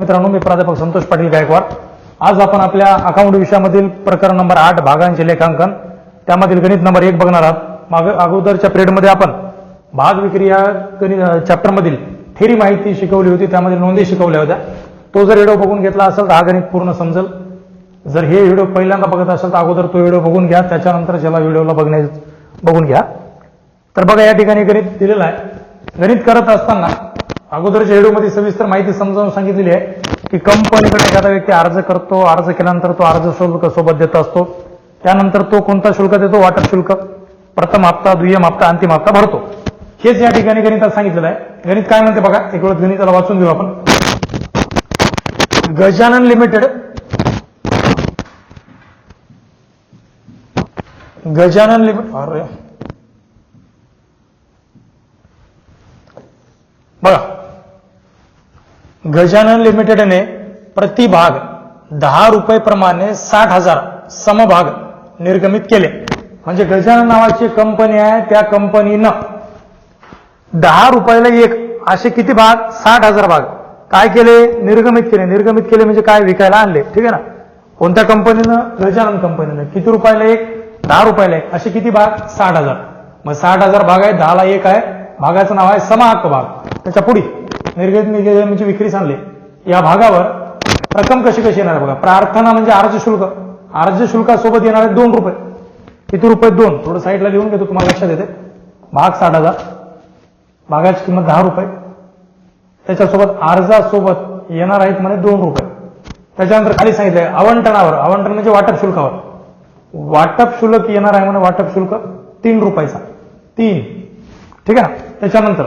मित्रांनो मी प्राध्यापक संतोष पाटील गायकवाड. आज आपण आपल्या अकाउंट विषयामधील प्रकरण नंबर आठ भागांचे लेखांकन त्यामधील गणित नंबर एक बघणार आहात. माग अगोदरच्या पिरियडमध्ये आपण भाग विक्री या गणित चॅप्टरमधील थेरी माहिती शिकवली होती त्यामध्ये नोंदी शिकवल्या होत्या. तो जर व्हिडिओ बघून घेतला असेल तर हा गणित पूर्ण समजेल. जर हे व्हिडिओ पहिल्यांदा बघत असेल तर अगोदर तो व्हिडिओ बघून घ्या त्याच्यानंतर ज्याला व्हिडिओला बघण्या बघून घ्या. तर बघा या ठिकाणी गणित दिलेलं आहे. गणित करत असताना अगोदरच्या व्हिडिओमध्ये सविस्तर माहिती समजावून सांगितलेली आहे की कंपनीकडे एखादा व्यक्ती अर्ज करतो अर्ज केल्यानंतर तो अर्ज शुल्क सोबत देत असतो. त्यानंतर तो कोणता शुल्क देतो? वाटर शुल्क. प्रथम हप्ता दुय्यम हप्ता अंतिम हप्ता भरतो. हेच या ठिकाणी गणितात सांगितलेलं आहे. गणित काय म्हणते बघा? एक वेळ गणिताला वाचून घेऊ आपण. गजानन लिमिटेड. गजानन लिमिटेड. अरे. बघा. गजानन लिमिटेडने प्रति भाग दहा रुपये प्रमाणे साठ हजार समभाग निर्गमित केले. म्हणजे गजानन नावाची कंपनी आहे त्या कंपनीनं दहा रुपयाला एक असे किती भाग? साठ हजार भाग. काय केले? निर्गमित केले. निर्गमित केले म्हणजे काय? विकायला आणले. ठीक आहे ना? कोणत्या कंपनीनं? गजानन कंपनीनं. किती रुपयाला एक? दहा रुपयाला एक. असे किती भाग? साठ हजार. मग साठ हजार भाग आहे दहाला एक आहे. भागाचं नाव आहे समहक्क भाग. त्याच्या पुढे. निर्गत म्हणजे विक्री सांगले या भागावर रक्कम कशी कशी येणार बघा. प्रार्थना म्हणजे अर्ज शुल्क. अर्ज शुल्कासोबत येणार आहे दोन रुपये. किती रुपये? दोन. थोडं साईडला लिहून घेतो तुम्हाला लक्षात येते. भाग साठ हजार. भागाची किंमत दहा रुपये. त्याच्यासोबत अर्जासोबत येणार आहेत म्हणे दोन रुपये. त्याच्यानंतर खाली सांगितलंय आवंटनावर. आवंटन म्हणजे वाटप शुल्कावर. वाटप शुल्क येणार आहे म्हणे वाटप शुल्क तीन रुपयाचा. तीन. ठीक आहे ना? त्याच्यानंतर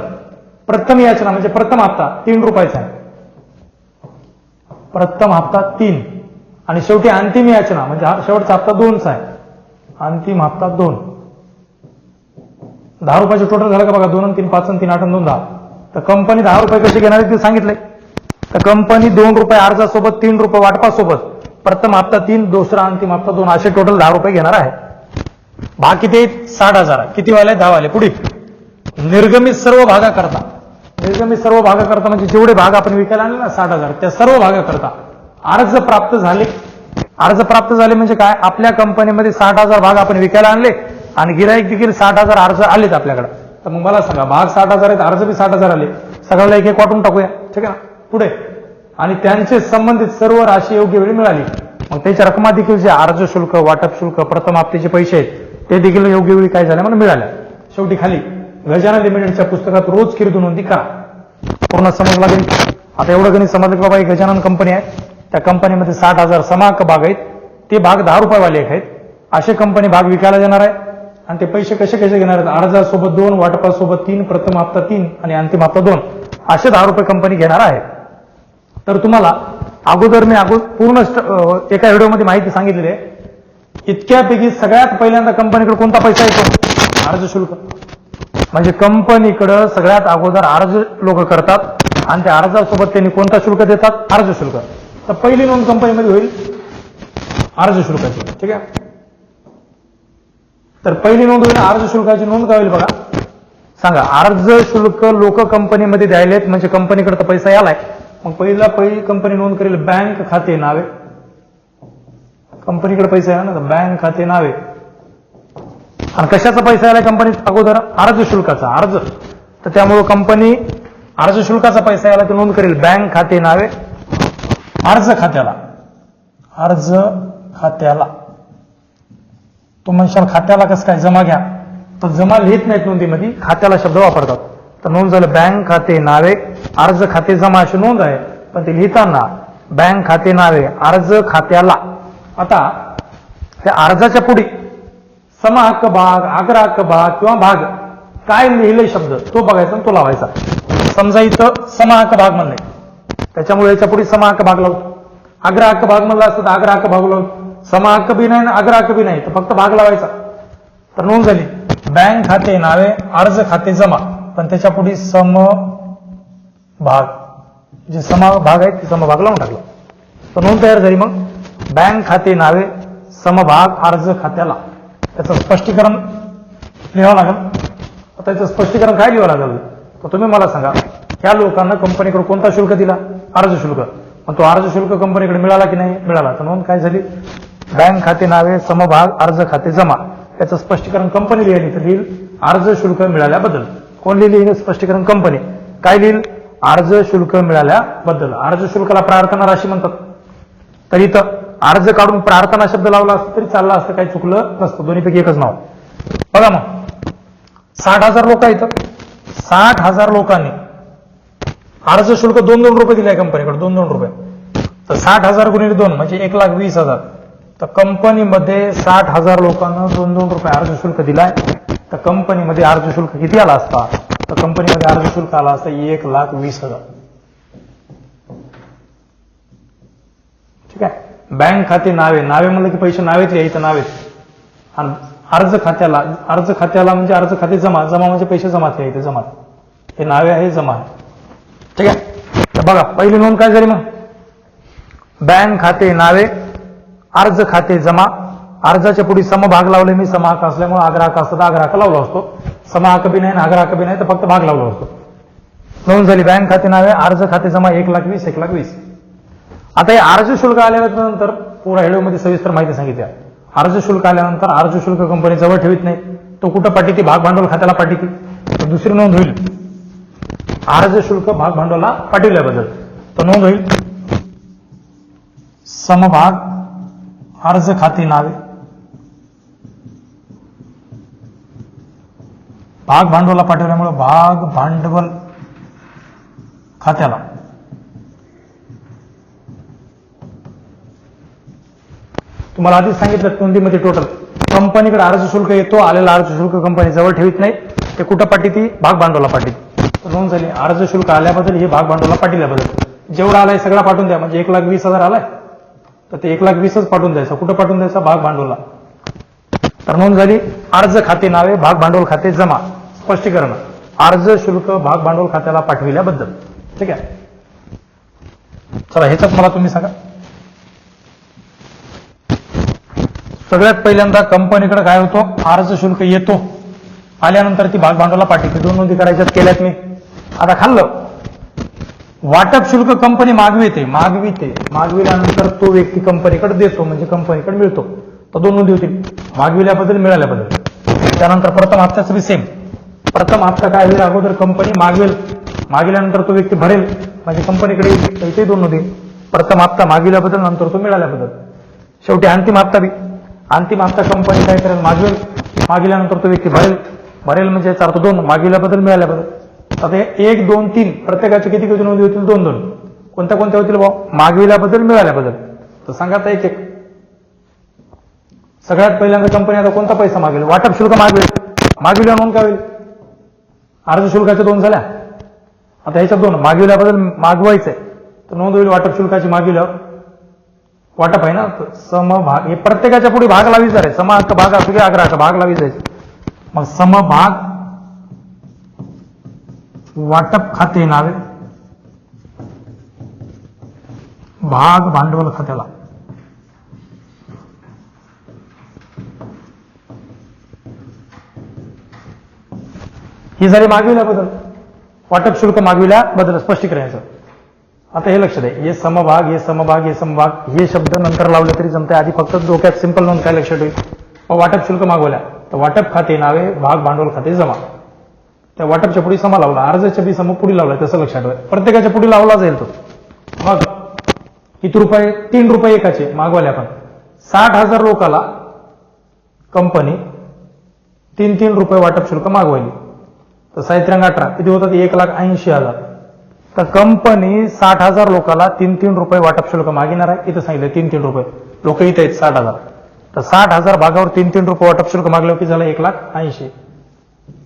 प्रथम याचना म्हणजे प्रथम हप्ता तीन रुपयाचा आहे. प्रथम हप्ता तीन. आणि शेवटी अंतिम याचना म्हणजे हा शेवटचा हप्ता दोनचा आहे. अंतिम हप्ता दोन. दहा रुपयाचे टोटल झालं का बघा? दोन तीन पाच तीन आठ दोन दहा. तर कंपनी दहा रुपये कसे घेणार आहे ते सांगितले तर कंपनी दोन रुपये अर्जासोबत तीन रुपये वाटपासोबत प्रथम हप्ता तीन दुसरा अंतिम हप्ता दोन. असे टोटल दहा रुपये घेणार आहे. भाग किती साठ हजार आहे. किती वाले? दहा वाले. पुढे. निर्गमित सर्व भागा करता निर्गमित सर्व भागा करता म्हणजे जेवढे भाग आपण विकायला आणले ना साठ हजार त्या सर्व भागा करता अर्ज प्राप्त झाले. अर्ज प्राप्त झाले म्हणजे काय? आपल्या कंपनीमध्ये साठ हजार भाग आपण विकायला आणले आणि गिराईक देखील साठ हजार अर्ज आलेत आपल्याकडे. तर मग मला सांगा भाग साठ हजार आहेत अर्ज बी साठ हजार आले. सगळ्याला एक एक वाटून टाकूया. ठीक आहे ना? पुढे. आणि त्यांचे संबंधित सर्व राशी योग्य वेळी मिळाली. मग त्याच्या रकमा देखील जे अर्ज शुल्क वाटप शुल्क प्रथम हप्त्याचे पैसे आहेत ते देखील योग्य वेळी काय झाले? म्हणून मिळाल्या शेवटी खाली. गजानन लिमिटेडच्या पुस्तकात रोज किरदू नोंदी करा. पूर्ण समजला लागेल. आता एवढं गणित समजलं की बाबा ही गजानन कंपनी आहे. त्या कंपनीमध्ये साठ हजार समाक भाग आहेत. ते भाग दहा रुपयेवाले एक आहेत. असे कंपनी भाग विकायला देणार आहे. आणि ते पैसे कसे कसे घेणार आहेत? अर्जासोबत दोन वाटपासोबत तीन प्रथम हप्ता तीन आणि अंतिम हप्ता दोन. असे दहा रुपये कंपनी घेणार आहे. तर तुम्हाला अगोदर मी अगोदर पूर्ण एका व्हिडिओमध्ये माहिती सांगितलेली आहे. इतक्यापैकी सगळ्यात पहिल्यांदा कंपनीकडे कोणता पैसा येतो? अर्ज शुल्क. म्हणजे कंपनीकडं सगळ्यात अगोदर अर्ज लोक करतात आणि त्या अर्जासोबत त्यांनी कोणता शुल्क देतात? अर्ज शुल्क. तर पहिली नोंद कंपनीमध्ये होईल. अर्ज शुल्काची. ठीक आहे? तर पहिली नोंद होईल अर्ज शुल्काची नोंद काय होईल बघा. सांगा अर्ज शुल्क लोक कंपनीमध्ये द्यायलेत म्हणजे कंपनीकडे तर पैसा यालाय. मग पहिला पहिली कंपनी नोंद करेल बँक खाते नावे. कंपनीकडे पैसा आहे ना तर बँक खाते नावे. आणि कशाचा पैसा आलाय कंपनीत अगोदर? अर्ज शुल्काचा अर्ज. तर त्यामुळं कंपनी अर्ज शुल्काचा पैसा आला ते नोंद करेल. बँक खाते नावे अर्ज खात्याला. अर्ज खात्याला. तो म्हणशाल खात्याला कसं काय? जमा घ्या. तर जमा लिहित नाहीत नोंदीमध्ये खात्याला शब्द वापरतात. तर नोंद झालं बँक खाते नावे अर्ज खाते जमा अशी नोंद आहे. पण ते लिहिताना बँक खाते नावे अर्ज खात्याला. आता त्या अर्जाच्या पुढे समहक्क भाग आग्रा हक्क भाग किंवा भाग. काय लिहिले शब्द? तो बघायचा आणि तो लावायचा. समजा इथं समहक्क भाग म्हणले. त्याच्यामुळे याच्यापुढे समहक्क भाग लावतो. आग्रा हक्क भाग म्हणला असतं तर आग्र हक्क भाग लावतो समहक्क बी नाही आग्रा हक्क बी नाही तर फक्त भाग लावायचा. तर नोंद झाली. बँक खाते नावे अर्ज खाते जमा. पण त्याच्या पुढे सम भाग. जे सम भाग ते समभाग लावून टाकला. तर नोंद तयार झाली मग. बँक खाते नावे समभाग अर्ज खात्याला. त्याचं स्पष्टीकरण लिहावं लागेल. आता त्याचं स्पष्टीकरण काय लिहावं लागेल? तर तुम्ही मला सांगा त्या लोकांना कंपनीकडे कोणता शुल्क दिला? अर्ज शुल्क. मग तो अर्ज शुल्क कंपनीकडे मिळाला की नाही? मिळाला. तर नोंद काय झाली? बँक खाते नावे समभाग अर्ज खाते जमा. याचं स्पष्टीकरण कंपनी लिहिली तर लिहिल अर्ज शुल्क मिळाल्याबद्दल. कोण लिहिली स्पष्टीकरण? कंपनी. काय लिहिल? अर्ज शुल्क मिळाल्याबद्दल. अर्ज शुल्काला प्रार्थना राशी म्हणतात. तर इथं अर्ज काढून प्रार्थना शब्द लावला असता तरी चालला असतं काही चुकलं नसतं. दोन्हीपैकी एकच नाव. बघा मग. साठ हजार लोक आहेत. साठ हजार लोकांनी अर्ज शुल्क दोन दोन रुपये दिले कंपनीकडे दोन दोन रुपये. तर साठ हजार गुणिले दोन म्हणजे एक लाख वीस हजार. तर कंपनीमध्ये साठ हजार लोकांना दोन दोन रुपये अर्ज शुल्क दिलाय. तर कंपनीमध्ये अर्ज शुल्क किती आला असता? तर कंपनीमध्ये अर्ज शुल्क आला असता एक लाख वीस हजार. ठीक आहे? बँक खाते नावे नावे म्हणलं की पैसे नावेत इथं नावेत आणि अर्ज खात्याला अर्ज खात्याला म्हणजे अर्ज खाते जमा जमा म्हणजे पैसे जमात इथे जमा हे नावे आहे जमा. ठीक आहे? तर बघा पहिली नोंद काय झाली मग? बँक खाते नावे अर्ज खाते जमा. अर्जाच्या पुढे समभाग लावले मी समाहक असल्यामुळे आग्राहक असतात आग्राहक लावला असतो. समाहक बी नाही आग्राहक बी नाही तर फक्त भाग लावला असतो. नोंद झाली बँक खाते नावे अर्ज खाते जमा एक लाख वीस एक लाख वीस. आता हे अर्ज शुल्क आल्यानंतर पुरा हेडोमध्ये सविस्तर माहिती सांगितली अर्ज शुल्क आल्यानंतर अर्ज शुल्क कंपनी जवळ ठेवित नाही. तो कुठं पाठीती? भाग भांडवल खात्याला पाठीती. तर दुसरी नोंद होईल. अर्ज शुल्क भाग भांडवला पाठविल्याबद्दल. तर नोंद होईल. समभाग अर्ज खाते नावे. भाग भांडवला पाठवल्यामुळे भाग भांडवल खात्याला. तुम्हाला आधीच सांगितलं नोंदीमध्ये टोटल कंपनीकडे अर्ज शुल्क येतो आलेला अर्ज शुल्क कंपनी जवळ ठेवीत नाही. ते कुठं पाठी ती भाग भांडवला पाठी नोंद झाली. अर्ज शुल्क आल्याबद्दल हे भाग भांडवला पाठिल्याबद्दल. जेवढा आलाय सगळा पाठवून द्या. म्हणजे एक लाख वीस हजार आलाय. तर ते एक लाख वीसच पाठवून द्यायचं. कुठं पाठवून द्यायचा? भाग भांडवला तर नोंद झाली. अर्ज खाते नावे भाग भांडवल खाते जमा. स्पष्टीकरण. अर्ज शुल्क भाग भांडवल खात्याला पाठविल्याबद्दल. ठीक आहे? चला ह्याच्यात मला तुम्ही सांगा. सगळ्यात पहिल्यांदा कंपनीकडे काय होतो? अर्ज शुल्क येतो. आल्यानंतर ती भाग भांडवला पाठवते दोन नोंदी करायच्यात केल्यात मी. आता खाल्लं. वाटप शुल्क कंपनी मागविते मागविते. मागविल्यानंतर तो व्यक्ती कंपनीकडे देतो म्हणजे कंपनीकडे मिळतो. तर दोन नोंदी होतील. मागविल्याबद्दल मिळाल्याबद्दल. त्यानंतर प्रथम हप्त्याचं बी सेम प्रथम हप्ता काय होईल? अगोदर कंपनी मागवेल. मागविल्यानंतर तो व्यक्ती भरेल. म्हणजे कंपनीकडे येईल तर इथे दोन नोंदी. प्रथम हप्ता मागविल्याबद्दल नंतर तो मिळाल्याबद्दल. शेवटी अंतिम हप्ता बी. अंतिम हप्ता कंपनी काय करेल? मागवेल मागिल्यानंतर तो व्यक्ती भरेल. भरेल म्हणजे याचा अर्थ दोन. मागिल्याबद्दल मिळाल्याबद्दल आता हे एक दोन तीन. प्रत्येकाचे किती किती नोंदी होतील? दोन दोन. कोणत्या कोणत्या होतील भाऊ मागविल्याबद्दल मिळाल्याबद्दल तर सांगा आता एक एक. सगळ्यात पहिल्यांदा कंपनी आता कोणता पैसा मागेल? वाटप शुल्क मागवेल. मागविल्या नोंद काय होईल? अर्ज शुल्काच्या दोन झाल्या. आता ह्याच्यात दोन. मागविल्याबद्दल मागवायचंय तर नोंद होईल वाटप शुल्काची मागविल्यावर वाटप आहे ना? समभाग हे प्रत्येकाच्या पुढे भाग लावी जाय समहक्क भाग असू की आग्रहाचा भाग लावी जायचं मग समभाग वाटप खाते नावे भाग भांडवल खात्याला. ही झाली मागविल्याबद्दल वाटप शुल्क मागविल्याबद्दल स्पष्टीकरणाचं आता हे लक्ष द्या हे समभाग हे समभाग हे समभाग. हे शब्द नंतर लावले तरी जमते आधी फक्त डोक्यात सिंपल नोंद काय लक्षात ठेवी? वाटप शुल्क मागवल्या तर वाटप खाते नावे भाग भांडवल खाते जमा. त्या वाटपच्या पुढे समा लावला. अर्जाच्या बी सम पुढे लावला. तसं लक्षात ठेवा. प्रत्येकाच्या पुढे लावला जाईल तो. मग किती रुपये? तीन रुपये एकाचे मागवले आपण. साठ हजार लोकाला कंपनी तीन तीन रुपये वाटप शुल्क मागवायली तर साहित्र्यांग अठरा. किती होतात? एक लाख ऐंशी हजार. तर कंपनी साठ हजार लोकाला तीन तीन रुपये वाटप शुल्क मागणार आहे. इथं सांगितलं तीन तीन रुपये. लोक इथे आहेत साठ हजार. तर साठ हजार भागावर तीन तीन रुपये वाटप शुल्क मागलं की झालं? एक लाख ऐंशी.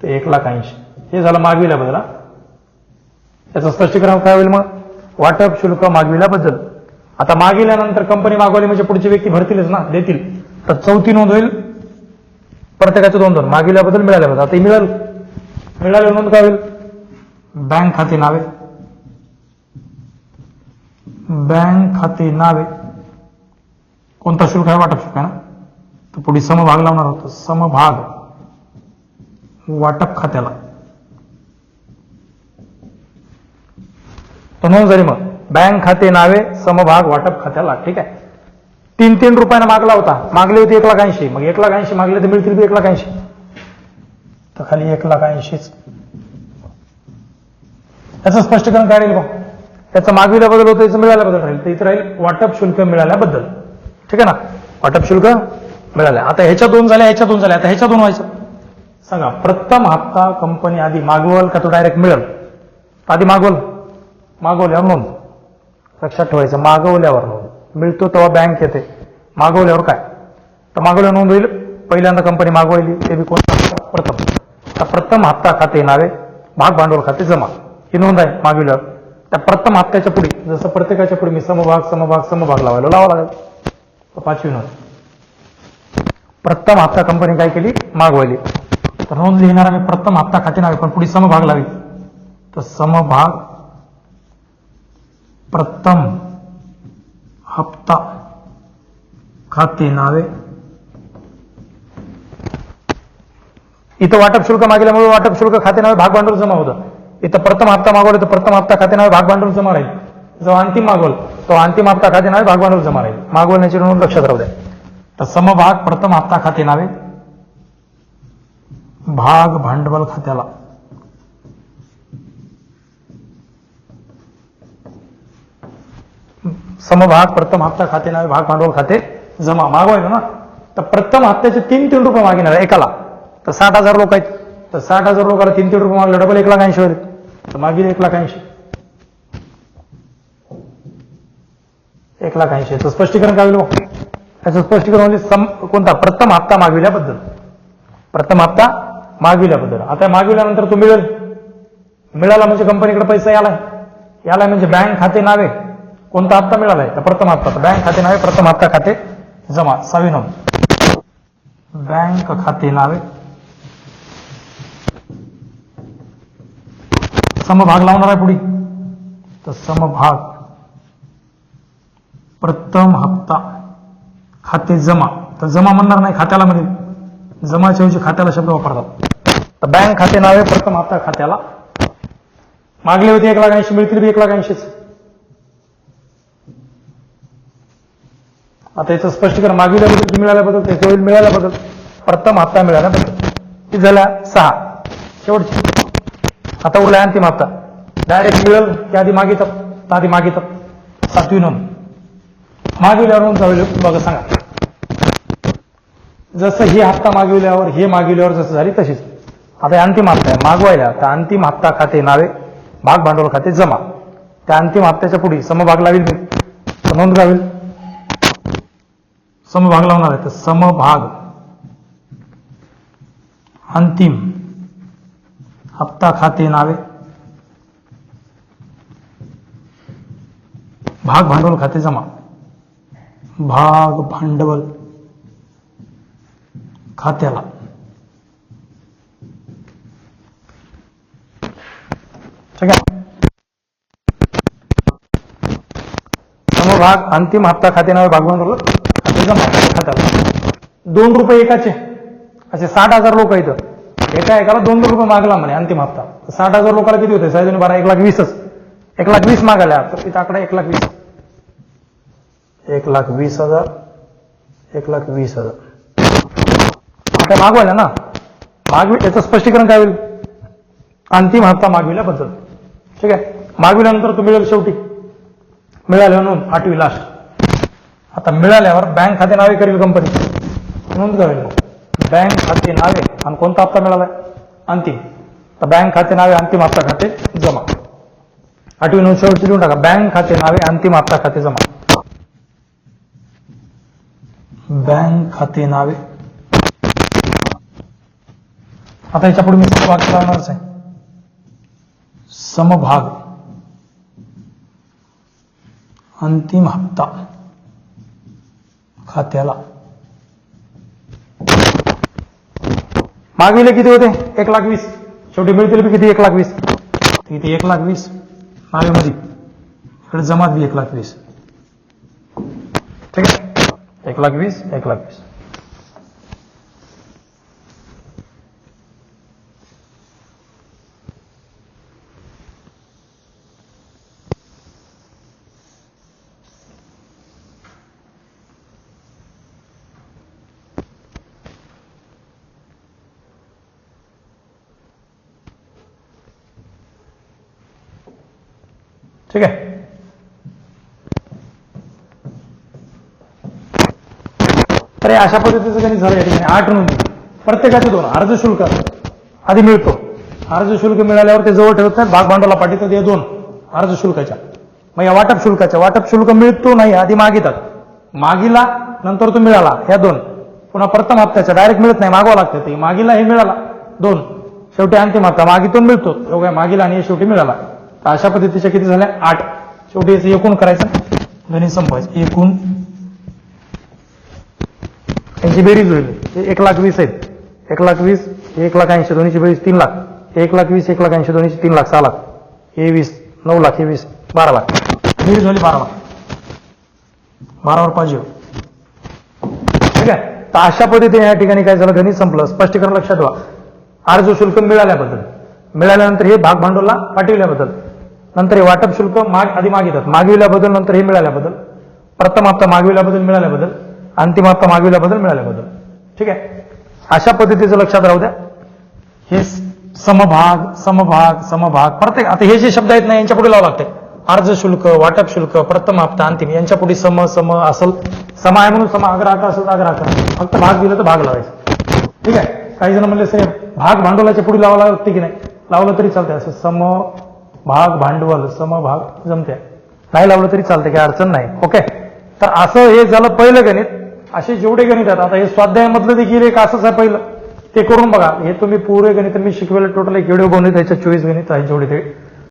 तर एक लाख ऐंशी. हे झालं मागविल्याबद्दल त्याचं स्पष्टीकरण काय होईल मग? वाटप शुल्क मागविल्याबद्दल. आता मागिल्यानंतर कंपनी मागवली म्हणजे पुढची व्यक्ती भरतीलच ना? देतील. तर चौथी नोंद होईल. प्रत्येकाचं दोन दोन मागविल्याबद्दल मिळाल्याबद्दल. आता मिळाल. मिळाल्या नोंद काय होईल? बँक खाते नावे. बँक खाते नावे. कोणता शुल्क आहे वाटप शुल्क आहे ना? तर पुढे समभाग लावणार होतो समभाग वाटप खात्याला. तर नोंद झाली मग. बँक खाते नावे समभाग वाटप खात्याला. ठीक आहे? तीन तीन रुपयानं मागला होता. मागले होते एक लाख ऐंशी. मग एक लाख ऐंशी मागले तर मिळतील एक लाख ऐंशी. तर खाली एक लाख ऐंशीच. त्याचं स्पष्टीकरण काय राहील बघ. त्याचं बदल होतं याचं मिळाल्याबद्दल राहील. तर इथं राहील वाटप शुल्क मिळाल्याबद्दल. ठीक आहे ना? वाटप शुल्क मिळालं. आता ह्याच्या दोन झाल्या ह्याच्या दोन झाल्या आता ह्याच्या दोन व्हायचं. सांगा प्रथम हप्ता कंपनी आधी मागवल का तो डायरेक्ट मिळेल? आधी मागवल. मागवल्यावर नोंद. लक्षात ठेवायचं मागवल्यावर नोंद. मिळतो तेव्हा बँक येते. मागवल्यावर काय? तर मागवल्यावर नोंद होईल. पहिल्यांदा कंपनी मागवली ते बी कोण? प्रथम. आता प्रथम हप्ता खाते नावे भाग भांडवल खाते जमा. ही नोंद आहे मागवल्यावर. त्या प्रथम हप्त्याच्या पुढे जसं प्रत्येकाच्या पुढे मी समभाग समभाग समभाग लावायला लावा लागेल. पाचवी नोंद. प्रथम हप्ता कंपनी काय केली? मागवली तर नोंद लिहिणार मी प्रथम हप्ता खाते नावे पण पुढे समभाग लावी तर समभाग प्रथम हप्ता खाते नावे इथं वाटप शुल्क मागल्यामुळे वाटप शुल्क खाते नावे भाग भांडवल जमा होतं. इथं प्रथम हप्ता मागवले तर प्रथम हप्ता खाते नावे भाग भांडवल जमा राहील जो अंतिम मागवल तो अंतिम हप्ता खाते नावे भाग भांडवल जमा राहील मागवण्याची नोंद लक्षात राहू द्या. तर समभाग प्रथम हप्ता खाते नावे भाग भांडवल खात्याला. समभाग प्रथम हप्ता खाते नावे भाग भांडवल खाते जमा. मागवायचं ना? तर प्रथम हप्त्याचे तीन तीन रुपये मागणार आहे एकाला. तर साठ हजार लोक आहेत. तर साठ हजार लोकांना तीन तीन रुपये मागले डबल एक लाख ऐंशी होईल तर मागील एक लाख ऐंशी. एक लाख ऐंशी. याचं स्पष्टीकरण काय होईल याचं स्पष्टीकरण म्हणजे सम कोणता? प्रथम हप्ता मागविल्याबद्दल. प्रथम हप्ता मागविल्याबद्दल. आता मागविल्यानंतर तो मिळेल. मिळाला म्हणजे कंपनीकडे पैसा यालाय. यालाय म्हणजे बँक खाते नावे. कोणता हप्ता मिळालाय? तर प्रथम हप्ता. बँक खाते नावे प्रथम हप्ता खाते जमा. सहावी नोंद. बँक खाते नावे. समभाग लावणार आहे पुढे. तर समभाग प्रथम हप्ता खाते जमा. तर जमा म्हणणार नाही खात्याला मध्ये जमाच्या ऐवजी खात्याला शब्द वापरतात. तर बँक खाते नावे प्रथम हप्ता खात्याला. मागले होते एक लाख ऐंशी मिळतील बी एक लाख ऐंशीच आता याचं स्पष्टीकरण मागविल्याबद्दल मिळाल्याबद्दल त्याच्या होईल मिळाल्याबद्दल. प्रथम हप्ता मिळाल्याबद्दल. ती झाल्या? सहा. शेवटची. आता उरला अंतिम हप्ता. डायरेक्ट मिळेल की आधी मागितात तर आधी मागितात सातवी नोंद मागविल्यावर नोंद झाली बघा सांगा. जसं ही हप्ता मागविल्यावर हे मागविल्यावर जसं झाली तशीच. आता हे अंतिम हप्ता आहे. मागवायला तर अंतिम हप्ता खाते नावे भाग भांडवल खाते जमा. त्या अंतिम हप्त्याच्या पुढे समभाग लावेल मी. नोंद लावेल समभाग लावणार आहे तर समभाग. अंतिम. हप्ता खाते नावे. भाग भांडवल खाते जमा. भाग भांडवल खात्याला. ठीक आहे समभाग अंतिम हप्ता खाते नावे भाग भांडवल खाते जमा खात्याला. दोन रुपये एकाचे. असे साठ हजार लोक आहेत एका एकाला दोन दोन रुपये मागला म्हणे अंतिम हप्ता. साठ हजार लोकांना किती होते? साहेब बारा एक लाख वीसच. एक लाख वीस मागायला. तर तिथं आकडा एक लाख वीस. एक लाख वीस हजार. एक लाख वीस हजार. आता मागवायला ना? मागवी याचं स्पष्टीकरण काय होईल? अंतिम हप्ता मागविल्याबद्दल. ठीक आहे? मागविल्यानंतर तो मिळेल शेवटी. मिळाले म्हणून आठवी लास्ट आता मिळाल्यावर बँक खाते नावे करील कंपनी नोंद करावी बँक खाते नावे आणि कोणता हप्ता मिळालाय अंतिम. तर बँक खाते नावे अंतिम हप्ता खाते जमा. आठवी नोंद शेवटची लिहून टाका. बँक खाते नावे अंतिम हप्ता खाते जमा. बँक खाते नावे. आता याच्यापुढे मी समभाग लावणारच आहे. समभाग. अंतिम हप्ता खात्याला. मागविले किती होते? एक लाख वीस. शेवटी मिळतील बी किती? एक लाख वीस. किती एक लाख वीस. मागेमध्ये. इकडे जमात बी एक लाख वीस. ठीक आहे? एक लाख वीस एक लाख वीस. ठीक आहे. तर अशा पद्धतीचं गणित झालं या ठिकाणी. आठ नोंदी. प्रत्येकाचे दोन. अर्ज शुल्क. आधी मिळतो. अर्ज शुल्क मिळाल्यावर ते जवळ ठेवत नाहीत भाग भांडवला पाठीतात. हे दोन. अर्ज शुल्काच्या. मग या वाटप शुल्काच्या. वाटप शुल्क मिळतो नाही आधी मागितात. मागिला नंतर तो मिळाला. ह्या दोन. पुन्हा प्रथम हप्त्याच्या. डायरेक्ट मिळत नाही. मागवा लागतं. ते मागिला हे मिळाला. दोन. शेवटी अंतिम हप्ता. मागितून मिळतो. एवढ्या मागिला आणि हे शेवटी मिळाला. अशा पद्धतीच्या किती झाल्या? आठ. शेवटी याचं एकूण करायचं. गणित संपायचं एकूण. त्यांची बेरीज होईल. हे एक लाख वीस आहेत. एक लाख वीस एक लाख ऐंशी दोन्हीची बेरीज तीन लाख. एक लाख वीस एक लाख ऐंशी दोन्हीची तीन लाख सहा लाख. हे वीस नऊ लाख हे वीस बारा लाख. बेरीज झाली बारा लाख. बारावर पाहिजे ठीक आहे? तर अशा पद्धतीने या ठिकाणी काय झालं? गणित संपलं. स्पष्टीकरण लक्षात ठेवा. अर्ज शुल्क मिळाल्याबद्दल. मिळाल्यानंतर हे भाग भांडवलला पाठविल्याबद्दल. नंतर हे वाटप शुल्क माग आधी मागितात मागविल्याबद्दल नंतर हे मिळाल्याबद्दल प्रथम हप्ता मागविल्याबद्दल मिळाल्याबद्दल अंतिम हप्ता मागविल्याबद्दल मिळाल्याबद्दल ठीक आहे? अशा पद्धतीचं लक्षात राहू द्या. हे समभाग समभाग समभाग. प्रत्येक आता हे जे शब्द आहेत ना यांच्या पुढे लावावं लागते. अर्ज शुल्क वाटप शुल्क प्रथम हप्ता अंतिम. यांच्या पुढे सम सम असल. सम आहे म्हणून सम आग्रह असेल तर फक्त भाग दिलं तर भाग लावायचं. ठीक आहे? काही जण म्हणले साहेब भाग भांडवलाच्या पुढे लावावं लागते की नाही? लावलं तरी चालतंय. असं सम भाग भांडवल समभाग जमते. नाही लावलं तरी चालतंय काही अडचण नाही. ओके तर असं हे झालं पहिलं गणित. असे जेवढे गणित आहेत आता हे स्वाध्यायामधलं देखील एक असंच आहे पहिलं. ते करून बघा. हे तुम्ही पुरे गणित मी शिकवेलं. टोटल एक व्हिडिओ बनवले त्याच्या चोवीस गणित आहे जेवढे ते